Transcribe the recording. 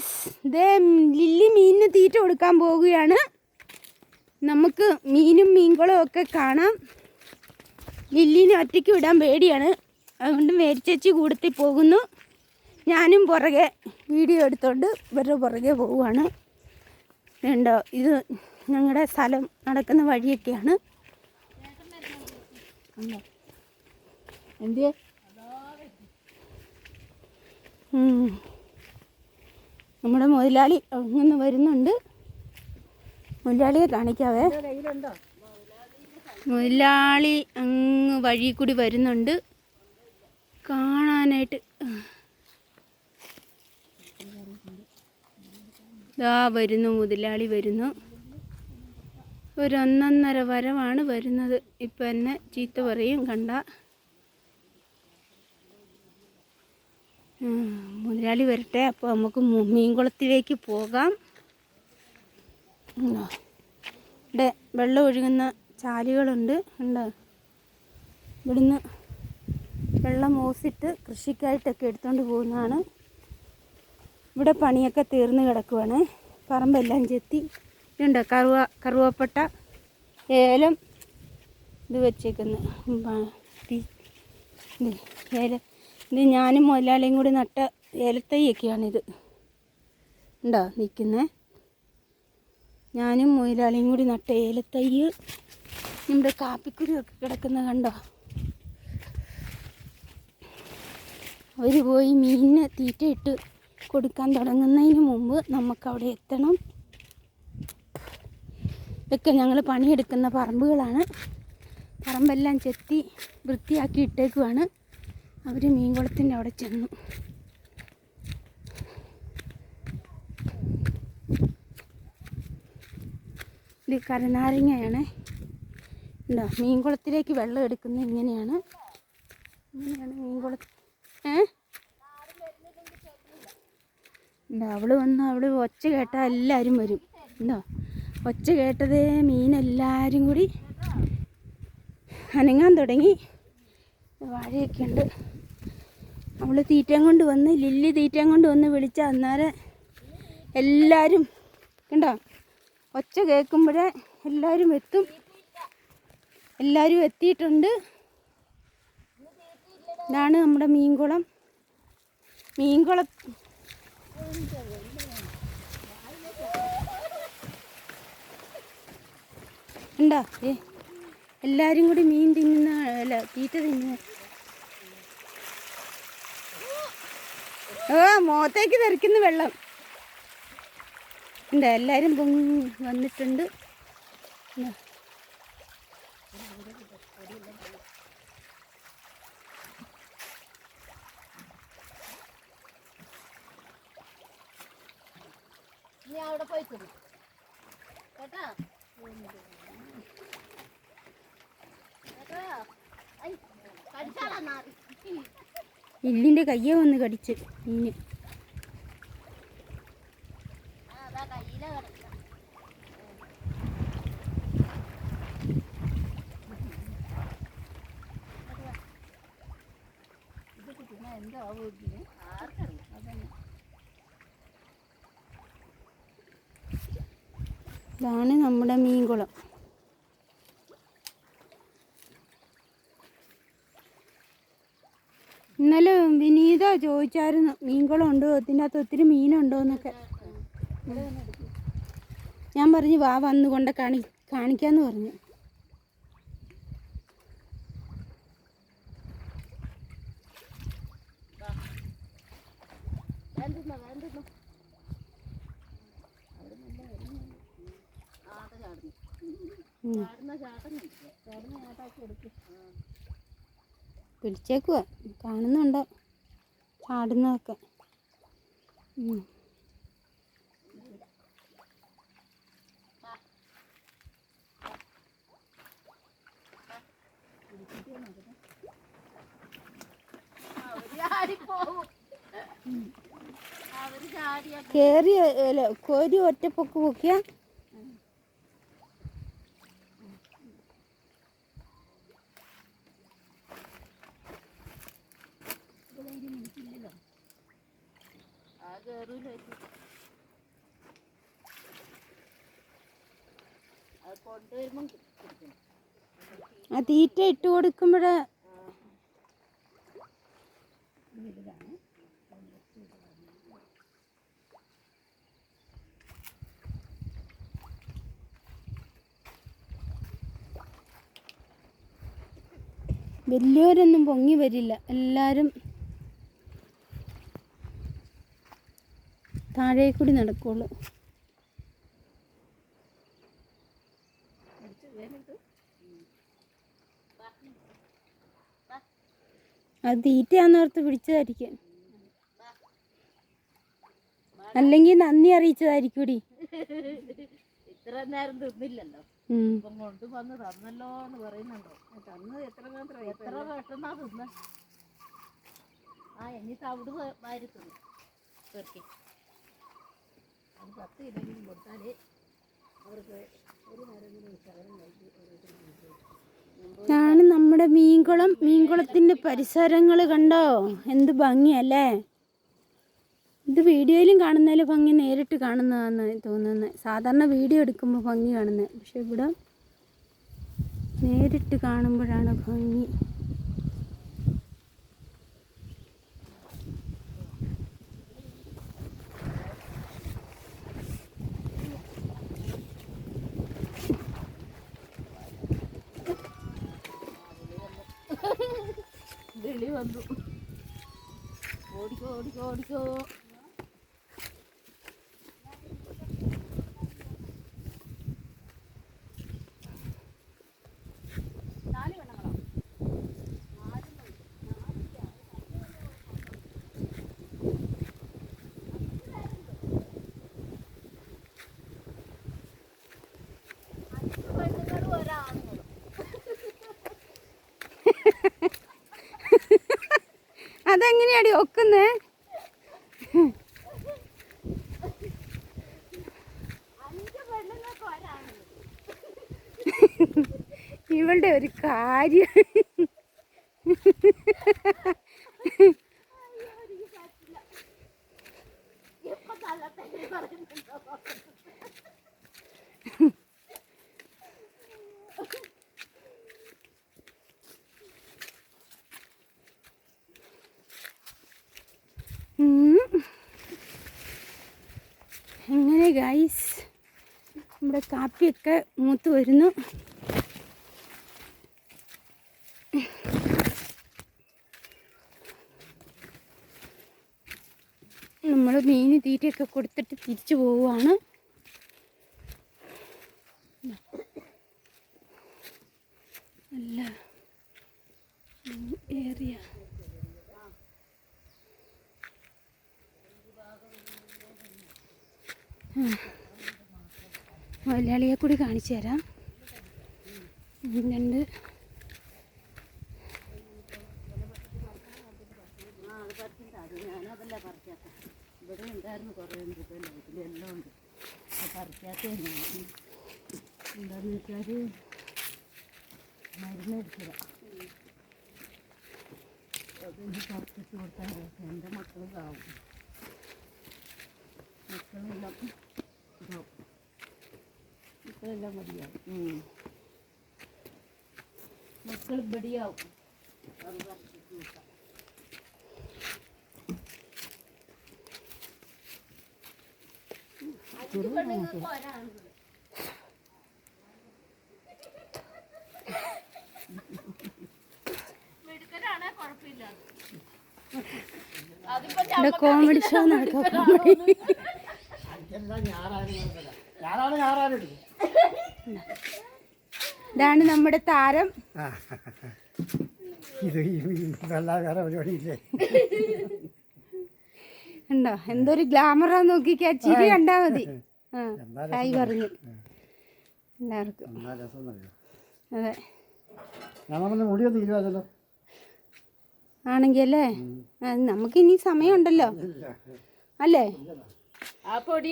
Guys ദേ lily മീനിന് തീറ്റ കൊടുക്കാൻ പോവുകയാണ്. നമുക്ക് മീനും മീൻകുളവും ഒക്കെ കാണാം. ലില്ലിനെ ഒറ്റയ്ക്ക് വിടാൻ പേടിയാണ്. അതുകൊണ്ട് മേരിച്ചേച്ചി കൂടത്തിൽ പോകുന്നു. ഞാനും പുറകെ വീഡിയോ എടുത്തുകൊണ്ട് ഇവരുടെ പുറകെ പോവുകയാണ്. ഉണ്ടോ ഇത് ഞങ്ങളുടെ സ്ഥലം നടക്കുന്ന വഴിയൊക്കെയാണ്. എന്തിയേ. നമ്മുടെ മുതലാളി അങ്ങനെ വരുന്നുണ്ട്. മുതലാളിയെ കാണിക്കാവേ. മുതലാളി അങ്ങ് വഴി കൂടി വരുന്നുണ്ട്. കാണാനായിട്ട്. ഇതാ വരുന്നു മുതലാളി വരുന്നു. ഒരു ഒന്നൊന്നര വരവാണ് വരുന്നത്. ഇപ്പം എന്നെ ചീത്ത പറയും കണ്ട. മുതലാളി വരട്ടെ. അപ്പോൾ നമുക്ക് മീൻകുളത്തിലേക്ക് പോകാം? ഇവിടെ വെള്ളം ഒഴുകുന്ന ചാലുകളുണ്ട്. ഉണ്ട്. ഇവിടുന്ന് വെള്ളം ഓസിട്ട് കൃഷിക്കായിട്ടൊക്കെ എടുത്തുകൊണ്ട് പോകുന്നതാണ്. ഇവിടെ പണിയൊക്കെ തീർന്ന് കിടക്കുവാണ്. പറമ്പെല്ലാം ചെത്തി. ഇതുണ്ട്? കറുവ കറുവപ്പട്ട ഏലം ഇത് വെച്ചേക്കുന്നു. ഇത് ഏലം. ഇത് ഞാനും മുതലാളിയും കൂടി നട്ട ഏലത്തൈയൊക്കെയാണിത്. ഉണ്ടോ നിൽക്കുന്നത് ഞാനും മുതലാളിയും കൂടി നട്ട ഏലത്തൈ. നമ്മുടെ കാപ്പിക്കുരുവൊക്കെ കിടക്കുന്ന കണ്ടോ? അവർ പോയി മീനിന് തീറ്റ ഇട്ട് കൊടുക്കാൻ തുടങ്ങുന്നതിന് മുമ്പ് നമുക്കവിടെ എത്തണം. ഇതൊക്കെ ഞങ്ങൾ പണിയെടുക്കുന്ന പറമ്പുകളാണ്. പറമ്പെല്ലാം ചെത്തി വൃത്തിയാക്കി ഇട്ടേക്കുവാണ്. അവർ മീൻകുളത്തിന്റെ അവിടെ ചെന്നു. ഇത് കരനാരങ്ങയാണ്. ഉണ്ടോ മീൻകുളത്തിലേക്ക് വെള്ളം എടുക്കുന്ന ഇങ്ങനെയാണ്. ഇങ്ങനെയാണ് മീൻകുള ഏ? ഉണ്ടോ അവൾ വന്ന് അവൾ ഒച്ച കേട്ടാൽ എല്ലാവരും വരും. ഉണ്ടോ ഒച്ച കേട്ടത് മീനെല്ലാവരും കൂടി അനങ്ങാൻ തുടങ്ങി. വാഴയൊക്കെ ഉണ്ട്. അവൾ തീറ്റയും കൊണ്ട് വന്ന് ലില്ലി തീറ്റയും കൊണ്ട് വന്ന് വിളിച്ച അന്നേരം എല്ലാവരും കണ്ടോ? ഒച്ച കേൾക്കുമ്പോഴേ എല്ലാവരും എത്തും. എല്ലാവരും എത്തിയിട്ടുണ്ട്. ഇതാണ് നമ്മുടെ മീൻകുളം. മീൻകുളം ഉണ്ടോ? ഏ എല്ലാവരും കൂടി മീൻ തിന്നുന്ന അല്ല തീറ്റ തിന്നുന്ന ഓ മോത്തേക്ക് തെറിക്കുന്ന വെള്ളം. ഉണ്ട് എല്ലാവരും പൊങ്ങി വന്നിട്ടുണ്ട്. നീ അവിടെ പോയി കേട്ടാ? ഇല്ലിന്റെ കയ്യെ വന്ന് കടിച്ച് മീന് ആ അതാ കയ്യിലാ കിടക്കുക എന്താവോ ഇതിന് ആർക്കറിയാം അതന്നെ ഇതാണ് നമ്മുടെ മീൻകുളം. ഇന്നലെ വിനീത ചോദിച്ചായിരുന്നു മീൻകുളം ഉണ്ടോ? ഇതിന്റെ അകത്ത് ഒത്തിരി മീനുണ്ടോ? എന്നൊക്കെ. ഞാൻ പറഞ്ഞു വാ വന്നുകൊണ്ട് കാണി കാണിക്കാന്ന് പറഞ്ഞു. പിടിച്ചേക്കുവാ കാണുന്നുണ്ട്. ചാടുന്നതൊക്കെ. ഉം. കേറി കോരി ഒറ്റപ്പൊക്ക് പൊക്കിയ? ആ തീറ്റ ഇട്ട് കൊടുക്കുമ്പോഴേ വലിയവരൊന്നും പൊങ്ങി വരില്ല. എല്ലാവരും താഴെ കൂടി നടക്കുള്ളൂ. അത് തീറ്റയാന്നോർത്ത് പിടിച്ചതായിരിക്കും. അല്ലെങ്കിൽ നന്ദി അറിയിച്ചതായിരിക്കൂടി. ഇത്ര നേരം തിന്നില്ലല്ലോ. ഇപ്പം കൊണ്ട് വന്ന് തന്നല്ലോ എന്ന് പറയുന്നുണ്ടോ? തന്ന് എത്ര മാത്രം എത്ര പെട്ടെന്നാ തിന്ന? ആ ഇനി തവിട് വാരി തിന്നു. പെറുക്കി. അത് പത്ത് കിലോങ്കിലും കൊടുത്താലേ അവർക്ക് ഒരു നേരം ശകലം കഴിച്ച് ഇതാണ് നമ്മുടെ മീൻകുളം മീൻകുളത്തിന്റെ പരിസരങ്ങൾ കണ്ടോ? എന്ത് ഭംഗിയല്ലേ? ഇത് വീഡിയോയിലും കാണുന്നതിൽ ഭംഗി നേരിട്ട് കാണുന്നതാണ് തോന്നുന്നത് സാധാരണ വീഡിയോ എടുക്കുമ്പോൾ ഭംഗി കാണുന്നത് പക്ഷെ ഇവിടെ നേരിട്ട് കാണുമ്പോഴാണ് ഭംഗി. ഓടിക്കോ ഓടിക്കോ ഓടിക്കോ. അതെങ്ങനെയാടി ഒക്കുന്നേ? ഇവളുടെ ഒരു കാര്യം. ഉം. അങ്ങനെ ഗൈസ് നമ്മുടെ കാപ്പിയൊക്കെ മൂത്ത് വരുന്നു. നമ്മൾ മീൻ തീറ്റയൊക്കെ കൊടുത്തിട്ട് തിരിച്ചു പോവുകയാണ്. അല്ല ഏറിയ മലയാളിയെ കൂടി കാണിച്ചു തരാം. രണ്ട്. ഞാനതല്ല ഇവിടെ കുറേ ഉണ്ട് എന്താന്ന് വെച്ചാൽ മരുന്ന് അടിച്ചതാ അതൊന്ന് പറിച്ചിട്ട് കൊടുത്താൽ എന്റെ മക്കളും ഇതാവും മക്കളെല്ലാം ഇതാവും മക്കളെല്ലാം മതിയാവും മക്കൾ ബടിയാവും കോമഡി ഷോ നടക്കാം കോമഡി ഇതാണ് നമ്മുടെ താരം. ഇത് വേറെ പരിപാടിയില്ലേ? ഉണ്ടോ? എന്തൊരു ഗ്ലാമറാ നോക്കിക്കാ. ചിരി കണ്ടാ മതി. ഹായ് പറഞ്ഞു. എല്ലാവർക്കും. അതെ. ആണെങ്കിൽ അല്ലേ ആ, നമുക്കിനി സമയമുണ്ടല്ലോ. അല്ലേ? ആ പൊടി